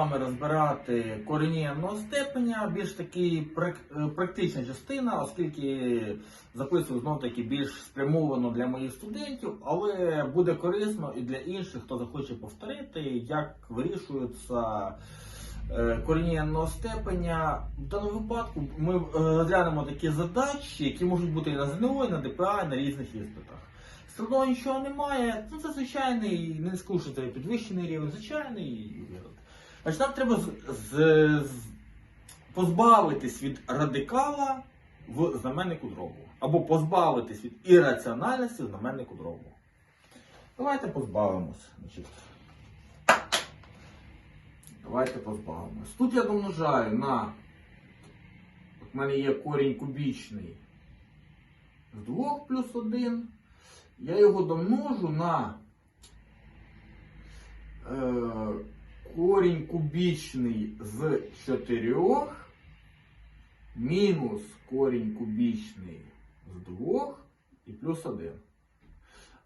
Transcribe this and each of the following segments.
Саме розбирати корені одного степеня, більш таки е, практична частина, оскільки записую знов таки більш спрямовано для моїх студентів, але буде корисно і для інших, хто захоче повторити, як вирішуються е, корені одного степеня. В даному випадку ми е, розглянемо такі задачі, які можуть бути і на ЗНО, і на ДПА, і на різних іспитах. Складного нічого немає. Ну, це звичайний, не це підвищений рівень, звичайний. Значить, нам треба з, з, з- позбавитись від радикала в знаменнику дробу. Або позбавитись від ірраціональності в знаменнику дробу. Давайте позбавимось. Значить. Давайте позбавимось. Тут я домножаю на. От в мене є корінь кубічний з 2 плюс 1. Я його домножу на е, корінь кубічний з 4 мінус корінь кубічний з 2 і плюс 1.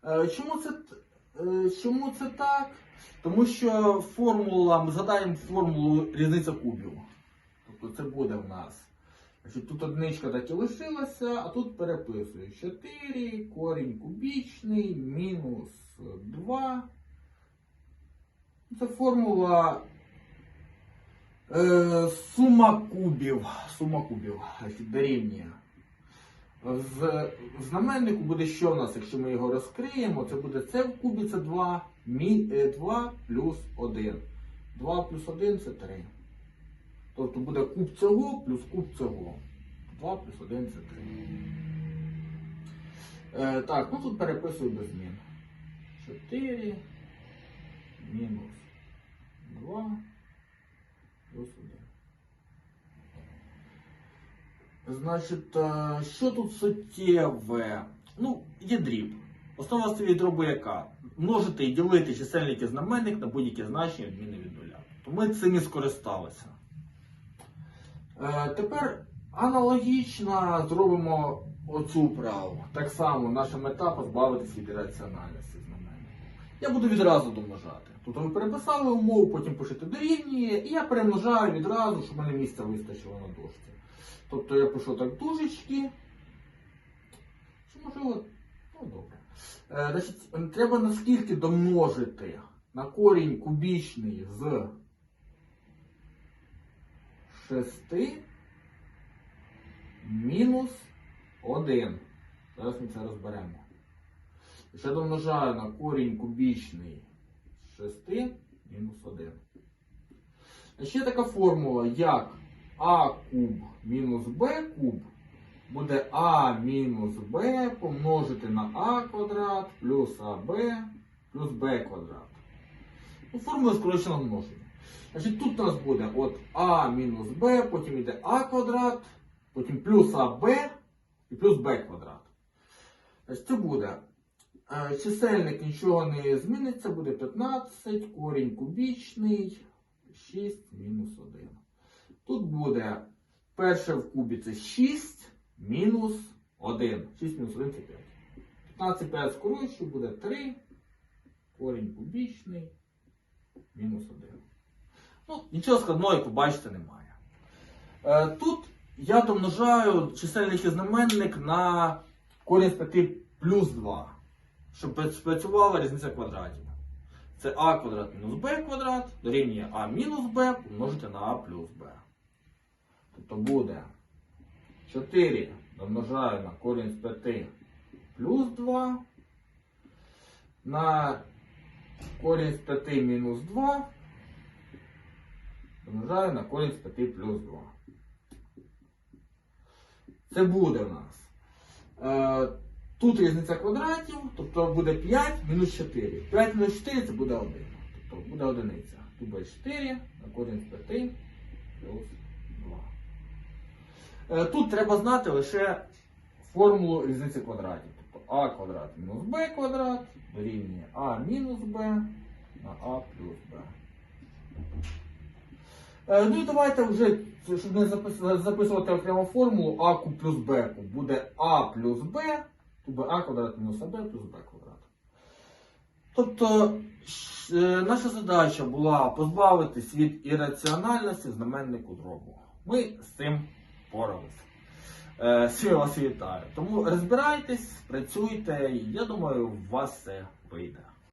Е, чому, це, е, чому це так? Тому що формула, ми згадаємо формулу різниця кубів. Тобто це буде в нас. Значить, тут одничка так і лишилася, а тут переписую 4, корінь кубічний, мінус 2. Це формула е, сума кубів. Сума кубів дорівнює. В знаменнику буде що в нас, якщо ми його розкриємо, це буде це в кубі, це 2, мі, е, 2 плюс 1. 2 плюс 1 це 3. Тобто буде куб цього плюс куб цього. 2 плюс 1 це 3. Е, так, ну тут переписую без змін. 4 мінус 2 плюс 1. Значить, е, що тут суттєве? Ну, є дріб. Основа стоїть дробу яка? Множити і ділити чисельник і знаменник на будь-які значення відміни від нуля. То ми цим і скористалися. Е, тепер аналогічно зробимо оцю праву. Так само наша мета позбавитися від ірраціональності знаменника. Я буду відразу домножати. Тобто ви переписали умову, потім пишете дорівнює, і я перемножаю відразу, щоб мене місця вистачило на дошці. Тобто я пишу так дужечки. Чи можливо, ну добре. Е, значить, треба наскільки домножити на корінь кубічний з 6 мінус 1. Зараз ми це розберемо. Я домножаю на корінь кубічний 6 мінус 1. А ще така формула, як а куб мінус б куб буде а мінус б помножити на а квадрат плюс аб плюс б квадрат. Ну, формула скороченого множення. Значить, тут у нас буде от а мінус б, потім йде а квадрат, потім плюс аб і плюс б квадрат. Значить, це буде чисельник нічого не зміниться, буде 15, корінь кубічний, 6 мінус 1. Тут буде перше в кубі це 6 мінус 1. 6 мінус 1 це 5. 15 5 скорочую, буде 3, корінь кубічний, мінус 1. Ну, нічого складного, як ви бачите, немає. Е, тут я домножаю чисельник і знаменник на корінь з 5 плюс 2, щоб спрацювала різниця квадратів. Це а квадрат мінус b квадрат дорівнює а мінус b помножити на а плюс b. Тобто буде 4 домножаю на корінь з 5 плюс 2 на корінь з 5 мінус 2 домножаю на корінь з 5 плюс 2. Це буде в нас. Тут різниця квадратів, тобто буде 5 мінус 4. 5 мінус 4 це буде 1. Тобто буде одиниця. Тут буде 4 на корінь з 5 плюс 2. Е, тут треба знати лише формулу різниці квадратів. Тобто а квадрат мінус b квадрат дорівнює а мінус b на а плюс b. Е, Ну і давайте вже, щоб не записувати окремо формулу а куб плюс куб буде а плюс b, буде а квадрат мінус аб плюс b квадрат. Тобто е, наша задача була позбавитись від ірраціональності знаменнику дробу. Ми з цим впоралися. Е, Всі вас вітаю. Тому розбирайтесь, працюйте, я думаю, у вас все вийде.